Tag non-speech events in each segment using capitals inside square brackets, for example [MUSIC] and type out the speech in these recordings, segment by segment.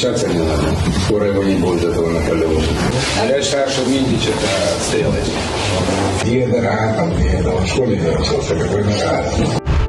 отличаться не надо. Скоро его не будет, этого Наполеона. Я считаю, что Миндич это стрелочник. Где дыра, там где, да, он в школе не учился, какой дыра.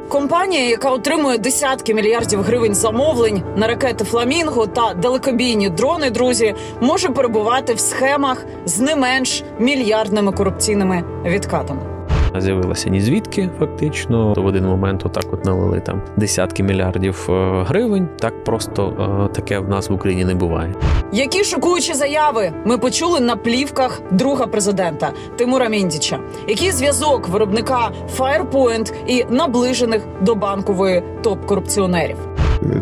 Компанія, яка отримує десятки мільярдів гривень замовлень на ракети Фламінго та далекобійні дрони, друзі, може перебувати в схемах з не менш мільярдними корупційними відкатами. З'явилася ні звідки, фактично. В один момент отак от налили там десятки мільярдів е, гривень. Так просто е, таке в нас в Україні не буває. Які шокуючі заяви ми почули на плівках друга президента Тимура Міндіча? Який зв'язок виробника Firepoint і наближених до банкової топ-корупціонерів?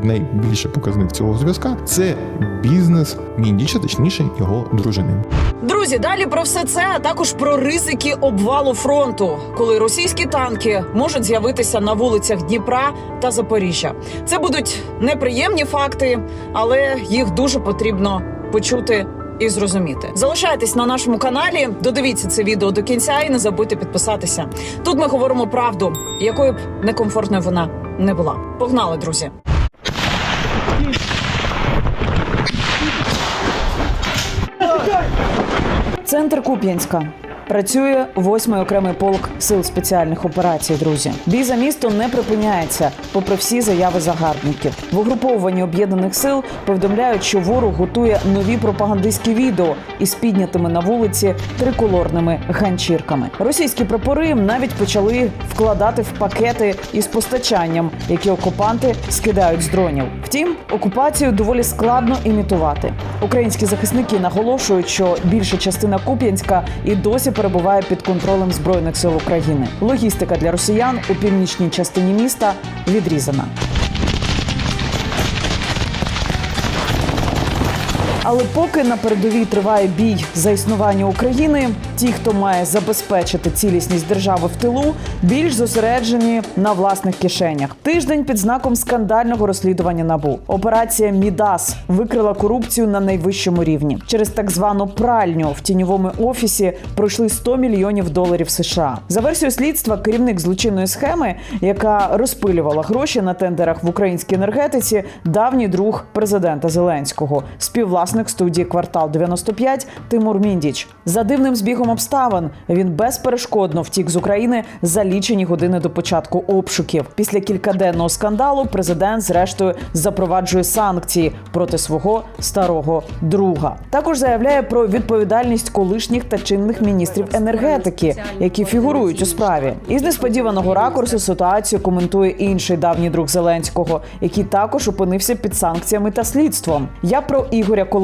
Найбільший показник цього зв'язка це бізнес Міндіча, точніше його дружини. Друзі, далі про все це, а також про ризики обвалу фронту, коли російські танки можуть з'явитися на вулицях Дніпра та Запоріжжя. Це будуть неприємні факти, але їх дуже потрібно почути. І зрозуміти, залишайтесь на нашому каналі, додивіться це відео до кінця і не забудьте підписатися. Тут ми говоримо правду, якою б некомфортною вона не була. Погнали, друзі! Центр Куп'янська. Працює восьмий окремий полк сил спеціальних операцій. Друзі, бій за місто не припиняється, попри всі заяви загарбників. В угруповуванні об'єднаних сил повідомляють, що ворог готує нові пропагандистські відео із піднятими на вулиці триколорними ганчірками. Російські прапори навіть почали вкладати в пакети із постачанням, які окупанти скидають з дронів. Втім, окупацію доволі складно імітувати. Українські захисники наголошують, що більша частина Куп'янська і досі перебуває під контролем збройних сил України. Логістика для росіян у північній частині міста відрізана. Але поки на передовій триває бій за існування України, ті, хто має забезпечити цілісність держави в тилу, більш зосереджені на власних кишенях. Тиждень під знаком скандального розслідування набу. Операція Мідас викрила корупцію на найвищому рівні. Через так звану пральню в тіньовому офісі пройшли 100 мільйонів доларів США. За версією слідства, керівник злочинної схеми, яка розпилювала гроші на тендерах в українській енергетиці, давній друг президента Зеленського, співвласник студії Квартал 95 Тимур Міндіч. За дивним збігом обставин він безперешкодно втік з України за лічені години до початку обшуків. Після кількаденного скандалу президент, зрештою, запроваджує санкції проти свого старого друга. Також заявляє про відповідальність колишніх та чинних міністрів енергетики, які фігурують у справі. Із несподіваного ракурсу ситуацію коментує інший давній друг Зеленського, який також опинився під санкціями та слідством. Я про Ігоря Коломойського.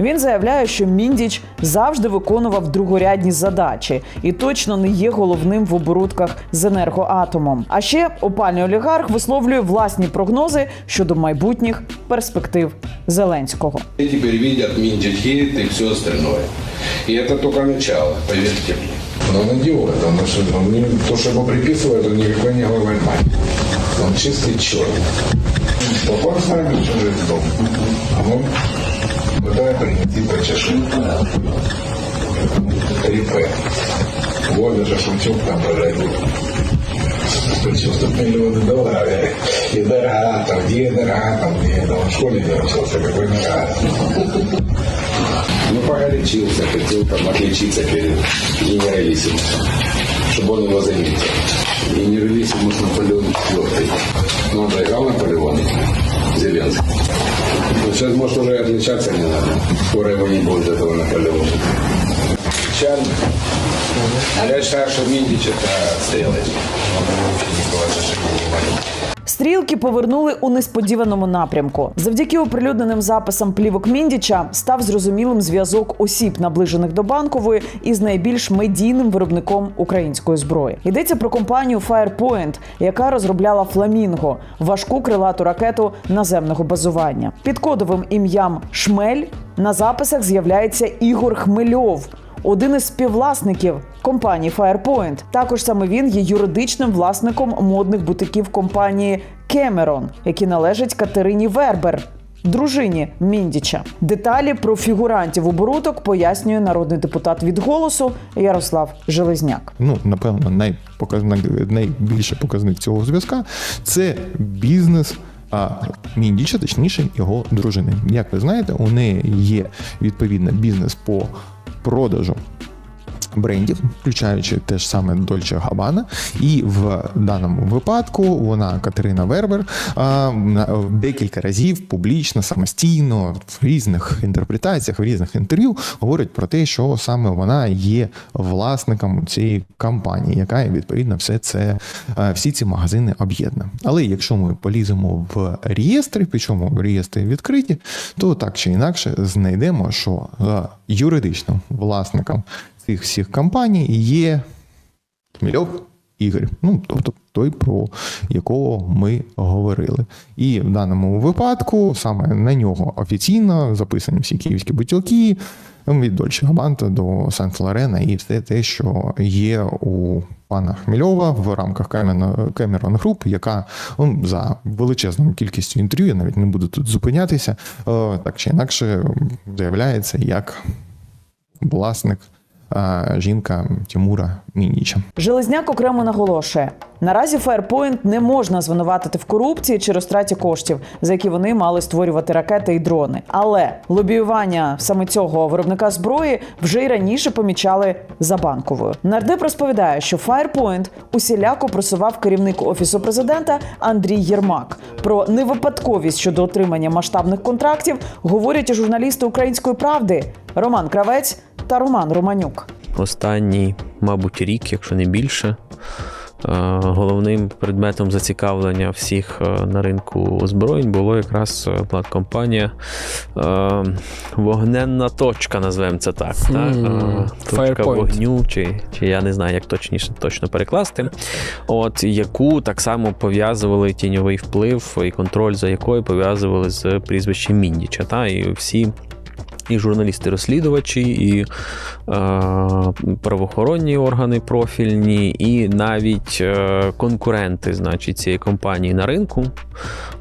Він заявляє, що Міндіч завжди виконував другорядні задачі і точно не є головним в оборудках з енергоатомом. А ще опальний олігарх висловлює власні прогнози щодо майбутніх перспектив Зеленського. И теперь видят Миндич хит и все остальное. И это только начало, поверьте мне. Но он идиот, он, что- он не- то, что ему приписывают, он никакой не главарь Он чистый черт. Попал с нами в чужой дом. А он пытается принести по чашу. Репе. Вот даже шутюк там проживет. 190 миллионов долларов. И дыра там, где дыра там, где, да он в школе не учился, какой дыра. Ну, погорячился, хотел там отличиться перед генералиссимом, чтобы он его заметил. Генералиссимус Наполеон IV. Ну, проиграл Наполеон Зеленский. Ну, сейчас, может, уже отличаться не надо. Скоро его не будет, этого Наполеона. Печально. Я считаю, что Миндич это стрелы. Стрілки повернули у несподіваному напрямку. Завдяки оприлюдненим записам плівок Міндіча став зрозумілим зв'язок осіб, наближених до банкової, із найбільш медійним виробником української зброї. Йдеться про компанію Firepoint, яка розробляла Фламінго важку крилату ракету наземного базування. Під кодовим ім'ям Шмель на записах з'являється Ігор Хмельов один із співвласників компанії Firepoint. Також саме він є юридичним власником модних бутиків компанії Cameron, які належать Катерині Вербер. Дружині Міндіча деталі про фігурантів оборудок пояснює народний депутат від голосу Ярослав Железняк. Ну, напевно, найпоказник, найбільший показник цього зв'язка це бізнес а Міндіча, точніше, його дружини. Як ви знаєте, у неї є відповідно бізнес по продажу брендів, включаючи те ж саме Dolce Gabbana. І в даному випадку вона Катерина Вербер декілька разів публічно, самостійно, в різних інтерпретаціях, в різних інтерв'ю говорить про те, що саме вона є власником цієї компанії, яка відповідно все це всі ці магазини об'єднує. Але якщо ми поліземо в реєстри, причому реєстри відкриті, то так чи інакше знайдемо, що юридичним власником цих всіх компаній є Хмельов Ігор. Ну, тобто той, про якого ми говорили. І в даному випадку саме на нього офіційно записані всі київські бутілки від Дольче Габанта до Сан Флорена і все те, що є у пана Хмельова в рамках Cameron Group, яка ну, за величезною кількістю інтерв'ю, я навіть не буду тут зупинятися, е, так чи інакше заявляється як власник жінка Тимура Мініча. Железняк окремо наголошує: наразі Fairpoint не можна звинуватити в корупції чи розтраті коштів, за які вони мали створювати ракети і дрони. Але лобіювання саме цього виробника зброї вже й раніше помічали за банковою. Нардеп розповідає, що Fairpoint усіляко просував керівник офісу президента Андрій Єрмак. Про невипадковість щодо отримання масштабних контрактів говорять і журналісти української правди Роман Кравець та Роман Романюк. Останній, мабуть, рік, якщо не більше. Е, Головним предметом зацікавлення всіх е, на ринку озброєнь було якраз е, компанія Вогненна точка, назвемо це так. так? Е, Точка Firepoint. вогню, чи, чи я не знаю, як точніше точно перекласти. От яку так само пов'язували тіньовий вплив і контроль за якою пов'язували з прізвищем Міндіча. Та? І всі і журналісти-розслідувачі, і е, правоохоронні органи профільні, і навіть е, конкуренти, значить, цієї компанії на ринку.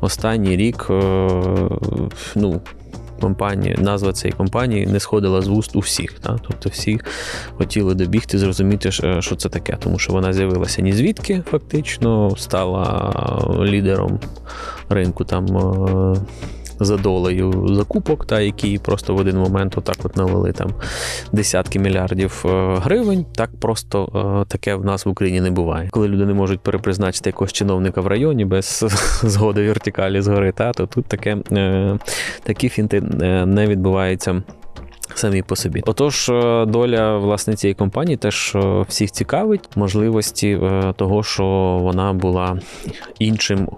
Останній рік, е, ну. Компанія, назва цієї компанії не сходила з вуст у всіх. Та? Тобто всі хотіли добігти, зрозуміти, що що це таке, тому що вона з'явилася ні звідки, фактично, стала лідером ринку там е, за долею закупок, та які просто в один момент отак от налили там десятки мільярдів е, гривень. Так просто е, таке в нас в Україні не буває. Коли люди не можуть перепризначити якогось чиновника в районі без [LAUGHS] згоди вертикалі згори, та то тут таке е, такі фінти не відбуваються. Самі по собі. Отож, е, доля власне цієї компанії теж е, всіх цікавить можливості е, того, що вона була іншим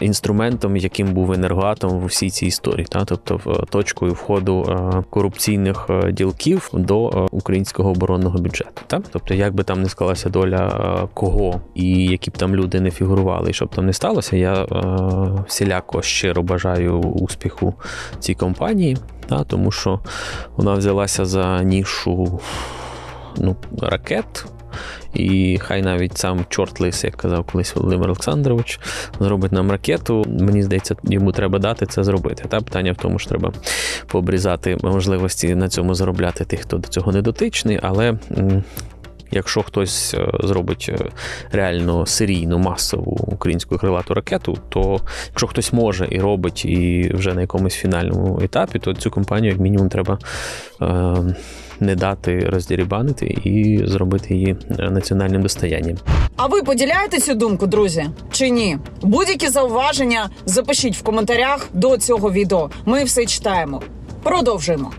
інструментом, яким був енергоатом в усій цій історії, та тобто точкою входу корупційних ділків до українського оборонного бюджету. Та? Тобто, як би там не склалася доля кого і які б там люди не фігурували, і що б там не сталося, я всіляко щиро бажаю успіху цій компанії. Та, тому що вона взялася за нішу ну, ракет. І хай навіть сам чорт лис, як казав колись Володимир Олександрович, зробить нам ракету. Мені здається, йому треба дати це зробити. Та питання в тому, що треба пообрізати можливості на цьому заробляти тих, хто до цього не дотичний, але. Якщо хтось е, зробить е, реально серійну масову українську крилату ракету, то якщо хтось може і робить, і вже на якомусь фінальному етапі, то цю компанію як мінімум треба е, не дати роздірібанити і зробити її національним достоянням. А ви поділяєте цю думку, друзі? Чи ні? Будь-які зауваження запишіть в коментарях до цього відео. Ми все читаємо. Продовжуємо.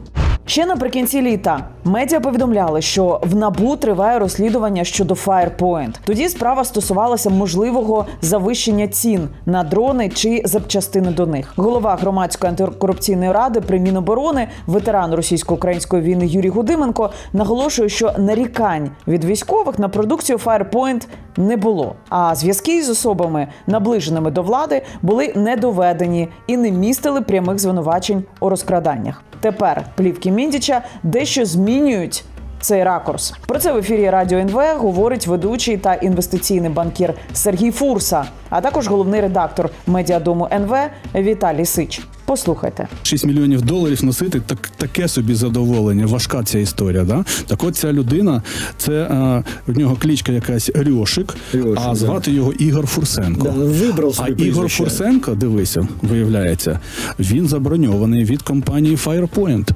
Ще наприкінці літа медіа повідомляли, що в набу триває розслідування щодо Firepoint. Тоді справа стосувалася можливого завищення цін на дрони чи запчастини до них. Голова громадської антикорупційної ради при Міноборони, ветеран російсько-української війни Юрій Гудименко, наголошує, що нарікань від військових на продукцію Firepoint не було. А зв'язки з особами, наближеними до влади, були не доведені і не містили прямих звинувачень у розкраданнях. Тепер плівки Міндіча дещо змінюють. Цей ракурс про це в ефірі Радіо НВ говорить ведучий та інвестиційний банкір Сергій Фурса, а також головний редактор медіадому НВ Віталій Сич. Послухайте. 6 мільйонів доларів носити так, таке собі задоволення. Важка ця історія. Да? Так от ця людина, це е, в нього кличка якась Рьошик, Рьошик, а да. звати його Ігор Фурсенко. Да, вибрав а собі Ігор. Фурсенко, дивися, виявляється, він заброньований від компанії Firepoint.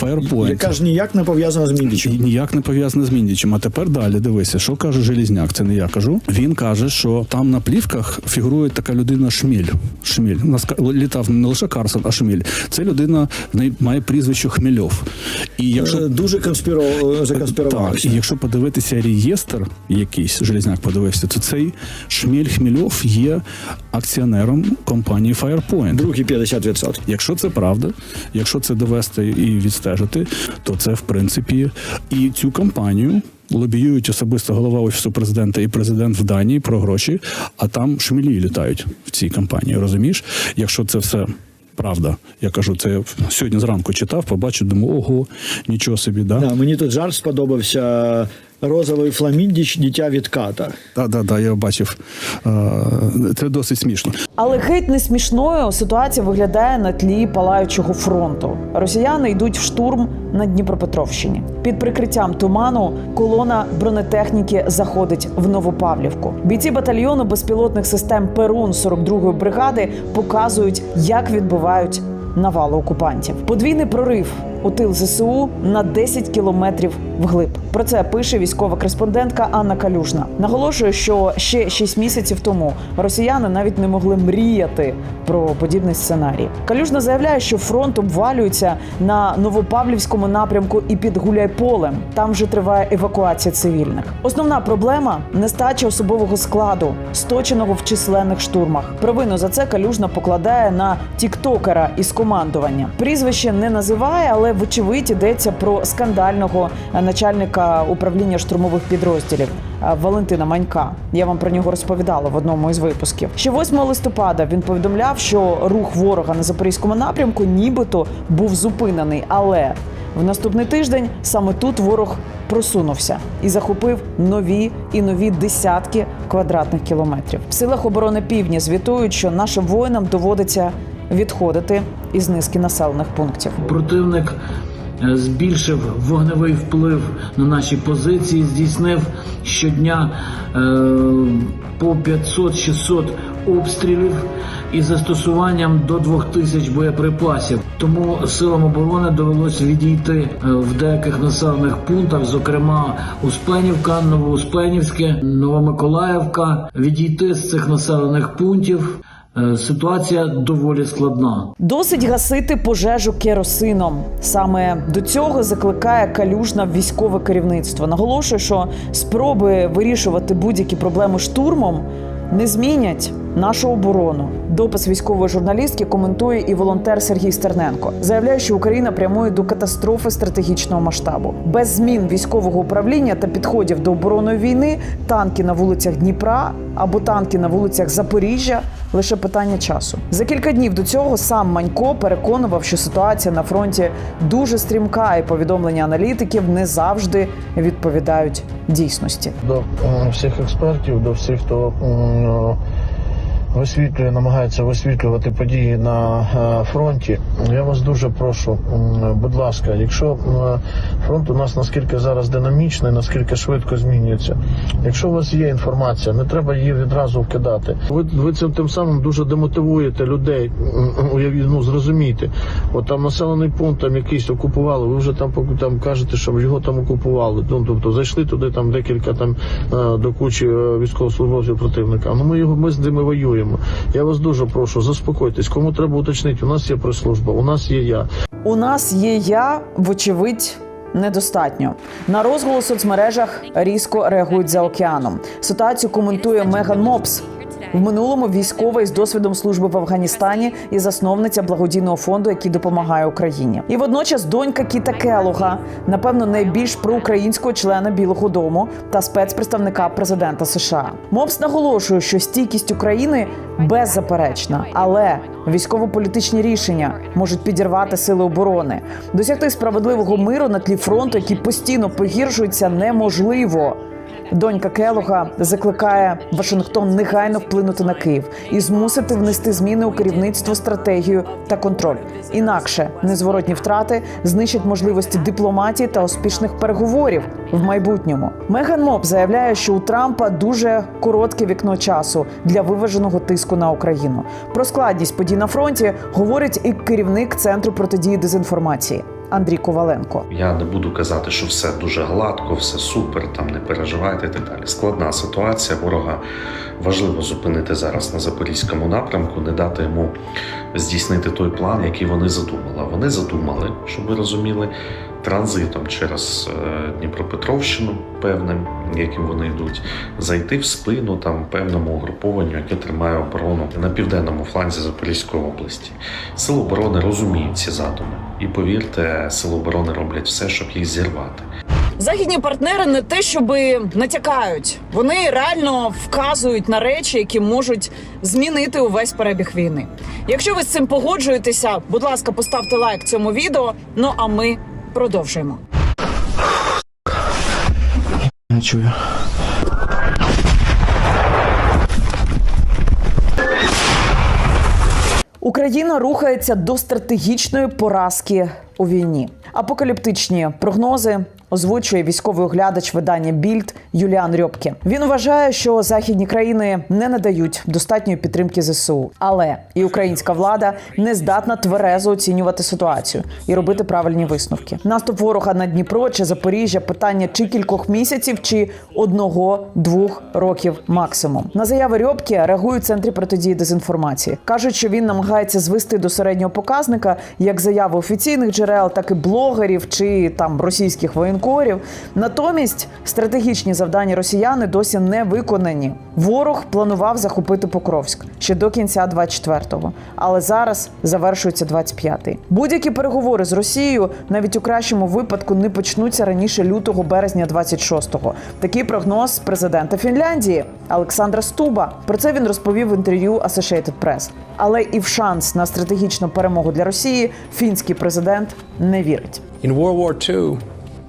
Firepoint. Яка ж ніяк не пов'язана з Міндічем. І ніяк не пов'язане з Міндічем. А тепер далі дивися, що каже Желізняк. Це не я кажу. Він каже, що там на плівках фігурує така людина Шміль. Шміль нас літав не лише Карсон, а Шміль. Це людина має прізвище Хмельов. І якщо Е, Дуже конспіро... так, і якщо подивитися реєстр якийсь, Железняк подивився, то цей Шміль Хмельов є акціонером компанії Firepoint. Другі 50%. Якщо це правда, якщо це довести і відстежити, то це в принципі і цю кампанію. Лобіюють особисто голова офісу президента і президент в Данії про гроші, а там шмілі літають в цій кампанії. Розумієш? Якщо це все правда, я кажу, це я сьогодні зранку читав, побачив, думаю, ого, нічого собі, да? Да, мені тут жарт сподобався. Розовий фламіндіч, дитя від ката. Да, да, да, я бачив. Е, Це досить смішно. Але геть не смішною ситуація виглядає на тлі палаючого фронту. Росіяни йдуть в штурм на Дніпропетровщині. Під прикриттям туману колона бронетехніки заходить в Новопавлівку. Бійці батальйону безпілотних систем Перун 42-ї бригади показують, як відбивають навалу окупантів. Подвійний прорив у тил ЗСУ на 10 кілометрів вглиб. Про це пише військова кореспондентка Анна Калюжна. Наголошує, що ще 6 місяців тому росіяни навіть не могли мріяти про подібний сценарій. Калюжна заявляє, що фронт обвалюється на Новопавлівському напрямку і під Гуляйполем. Там вже триває евакуація цивільних. Основна проблема нестача особового складу, сточеного в численних штурмах. Провину за це Калюжна покладає на тіктокера із командування. Прізвище не називає, але вочевидь йдеться про скандального е, начальника управління штурмових підрозділів. е, Валентина Манька. Я вам про нього розповідала в одному із випусків. Ще 8 листопада він повідомляв, що рух ворога на запорізькому напрямку нібито був зупинений, але в наступний тиждень саме тут ворог просунувся і захопив нові і нові десятки квадратних кілометрів. В силах оборони півдня звітують, що нашим воїнам доводиться відходити із низки населених пунктів. Противник е, збільшив вогневий вплив на наші позиції, здійснив щодня е, по 500-600 обстрілів із застосуванням до 2000 боєприпасів. Тому силам оборони довелося відійти е, в деяких населених пунктах, зокрема Успенівка, Новоуспенівське, Новомиколаївка. Відійти з цих населених пунктів. Е, Ситуація доволі складна. Досить гасити пожежу керосином. Саме до цього закликає калюжна військове керівництво. Наголошує, що спроби вирішувати будь-які проблеми штурмом не змінять нашу оборону. Допис військової журналістки коментує і волонтер Сергій Стерненко. Заявляє, що Україна прямує до катастрофи стратегічного масштабу. Без змін військового управління та підходів до оборонної війни танки на вулицях Дніпра або танки на вулицях Запоріжжя лише питання часу. За кілька днів до цього сам Манько переконував, що ситуація на фронті дуже стрімка, і повідомлення аналітиків не завжди відповідають дійсності. до всіх експертів, до всіх, хто висвітлює, намагається висвітлювати події на е, фронті. Я вас дуже прошу, будь ласка, якщо фронт у нас наскільки зараз динамічний, наскільки швидко змінюється. Якщо у вас є інформація, не треба її відразу вкидати. Ви, ви цим тим самим дуже демотивуєте людей. Ну зрозумійте, от там населений пункт там якийсь окупували. Ви вже там там кажете, що його там окупували. Ну тобто зайшли туди там декілька там е, до кучі е, військовослужбовців противника. Ну ми його ми з ними воюємо. Я вас дуже прошу, заспокойтесь. Кому треба уточнити, у нас є прес-служба, у нас є я. У нас є я, вочевидь. Недостатньо на розголос у соцмережах різко реагують за океаном. Ситуацію коментує Меган Мопс. В минулому військова із досвідом служби в Афганістані і засновниця благодійного фонду, який допомагає Україні. І водночас донька Кіта Келога, напевно, найбільш проукраїнського члена Білого Дому та спецпредставника президента США. Мопс наголошує, що стійкість України беззаперечна, але військово-політичні рішення можуть підірвати сили оборони. Досягти справедливого миру на тлі фронту, який постійно погіршується, неможливо. Донька Келога закликає Вашингтон негайно вплинути на Київ і змусити внести зміни у керівництво, стратегію та контроль. Інакше незворотні втрати знищать можливості дипломатії та успішних переговорів в майбутньому. Меган Моб заявляє, що у Трампа дуже коротке вікно часу для виваженого тиску на Україну. Про складність подій на фронті говорить і керівник центру протидії дезінформації Андрій Коваленко. Я не буду казати, що все дуже гладко, все супер, там не переживайте і так далі. Складна ситуація. Ворога важливо зупинити зараз на запорізькому напрямку, не дати йому здійснити той план, який вони задумали. Вони задумали, щоб ви розуміли, транзитом через е, Дніпропетровщину, певним, яким вони йдуть, зайти в спину там певному угрупованню, яке тримає оборону на південному фланзі Запорізької області. Сили оборони розуміють ці задуми, і повірте, сили оборони роблять все, щоб їх зірвати. Західні партнери не те, щоби натякають, вони реально вказують на речі, які можуть змінити увесь перебіг війни. Якщо ви з цим погоджуєтеся, будь ласка, поставте лайк цьому відео. Ну а ми продовжуємо. Не чую. Україна рухається до стратегічної поразки у війні. Апокаліптичні прогнози озвучує військовий оглядач видання Більд Юліан Рьопке. Він вважає, що західні країни не надають достатньої підтримки ЗСУ, але і українська влада не здатна тверезо оцінювати ситуацію і робити правильні висновки. Наступ ворога на Дніпро чи Запоріжжя питання чи кількох місяців, чи одного-двох років максимум. На заяви Рьопке реагують центрі протидії дезінформації. кажуть, що він намагається звести до середнього показника як заяви офіційних джерел, так і блогерів чи там російських воєнкорів. Натомість стратегічні завдання росіяни досі не виконані. Ворог планував захопити Покровськ ще до кінця 24-го, але зараз завершується 25-й. Будь-які переговори з Росією навіть у кращому випадку не почнуться раніше лютого березня 26-го. Такий прогноз президента Фінляндії Олександра Стуба. Про це він розповів в інтерв'ю Associated Press. Але і в шанс на стратегічну перемогу для Росії фінський президент не вірить. In World War II,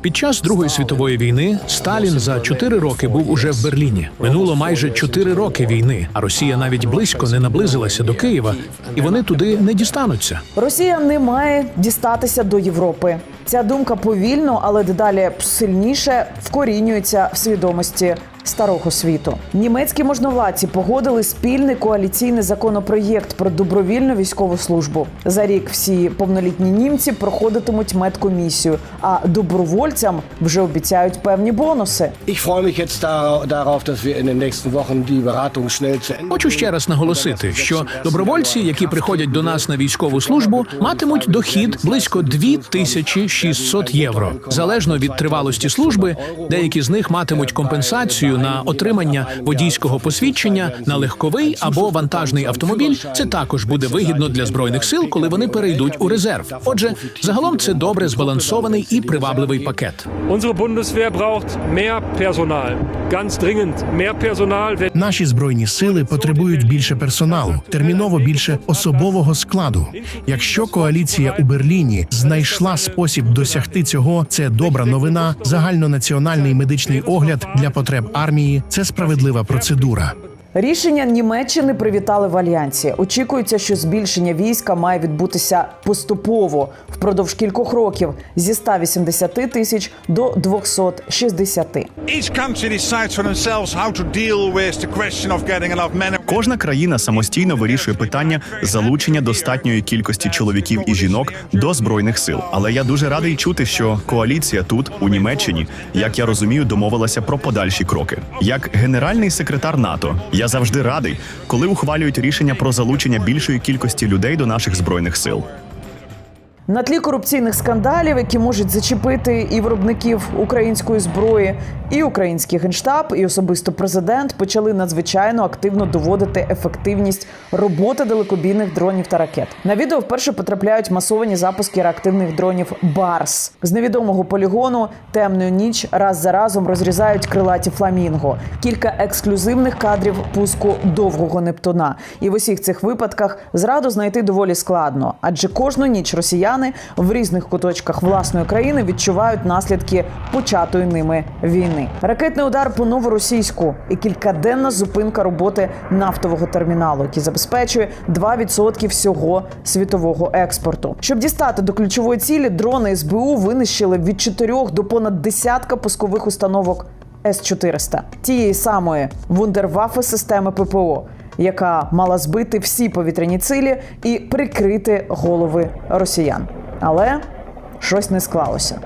Під час Другої світової війни Сталін за чотири роки був уже в Берліні. Минуло майже чотири роки війни, а Росія навіть близько не наблизилася до Києва, і вони туди не дістануться. Росія не має дістатися до Європи. Ця думка повільно, але дедалі сильніше вкорінюється в свідомості старого світу. Німецькі можновладці погодили спільний коаліційний законопроєкт про добровільну військову службу. За рік всі повнолітні німці проходитимуть медкомісію, а добровольцям вже обіцяють певні бонуси. ich freue mich jetzt darauf, dass wir in den nächsten Wochen die Beratung schnell zu Ende Хочу ще раз наголосити, що добровольці, які приходять до нас на військову службу, матимуть дохід близько 2600 євро. Залежно від тривалості служби, деякі з них матимуть компенсацію на отримання водійського посвідчення на легковий або вантажний автомобіль. Це також буде вигідно для збройних сил, коли вони перейдуть у резерв. Отже, загалом це добре збалансований і привабливий пакет. Unsere Bundeswehr braucht mehr Personal. Ganz dringend mehr Personal. Наші збройні сили потребують більше персоналу, терміново більше особового складу. Якщо коаліція у Берліні знайшла спосіб досягти цього, це добра новина. Загальнонаціональний медичний огляд для потреб армії це справедлива процедура. Рішення Німеччини привітали в альянсі. Очікується, що збільшення війська має відбутися поступово впродовж кількох років зі 180 тисяч до 260. Кожна країна самостійно вирішує питання залучення достатньої кількості чоловіків і жінок до збройних сил. Але я дуже радий чути, що коаліція тут, у Німеччині, як я розумію, домовилася про подальші кроки. Як генеральний секретар НАТО, я завжди радий, коли ухвалюють рішення про залучення більшої кількості людей до наших збройних сил. На тлі корупційних скандалів, які можуть зачепити і виробників української зброї, і український генштаб, і особисто президент почали надзвичайно активно доводити ефективність роботи далекобійних дронів та ракет. На відео вперше потрапляють масовані запуски реактивних дронів Барс з невідомого полігону. Темною ніч раз за разом розрізають крилаті фламінго. Кілька ексклюзивних кадрів пуску довгого Нептуна. І в усіх цих випадках зраду знайти доволі складно, адже кожну ніч росіяни росіяни в різних куточках власної країни відчувають наслідки початої ними війни. Ракетний удар по новоросійську і кількаденна зупинка роботи нафтового терміналу, який забезпечує 2% всього світового експорту. Щоб дістати до ключової цілі, дрони СБУ винищили від 4 до понад десятка пускових установок С-400, тієї самої вундервафи системи ППО, яка мала збити всі повітряні цілі і прикрити голови росіян. Але щось не склалося.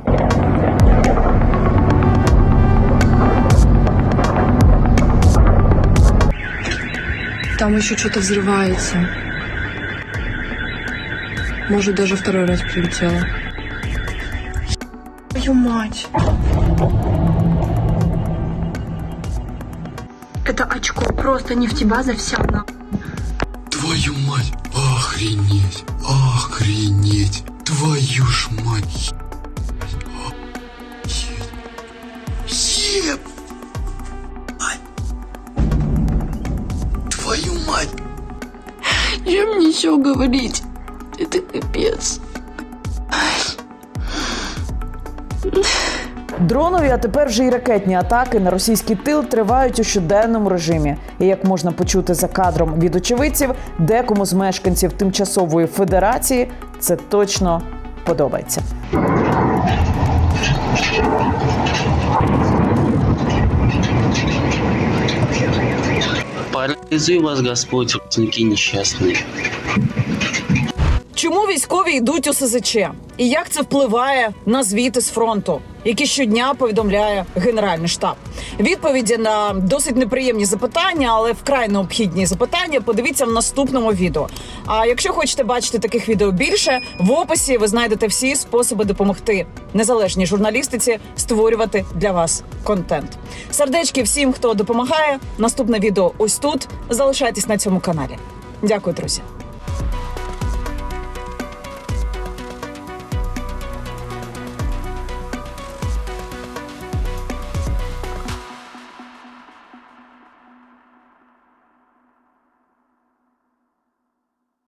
Там еще что-то взрывается. Может, даже второй раз прилетело. Твою мать. Это очко, просто нефтебаза вся на... Твою мать, охренеть, охренеть, твою ж мать. Еб... Твою мать. Чем мне еще говорить? Это капец. Дронові, а тепер вже й ракетні атаки на російський тил тривають у щоденному режимі. І як можна почути за кадром від очевидців, декому з мешканців тимчасової федерації це точно подобається. Парализуй вас Господь, родственники несчастные. Чому військові йдуть у СЗЧ? І як це впливає на звіти з фронту, які щодня повідомляє Генеральний штаб? Відповіді на досить неприємні запитання, але вкрай необхідні запитання. Подивіться в наступному відео. А якщо хочете бачити таких відео більше, в описі ви знайдете всі способи допомогти незалежній журналістиці створювати для вас контент. Сердечки всім, хто допомагає. Наступне відео ось тут. Залишайтесь на цьому каналі. Дякую, друзі.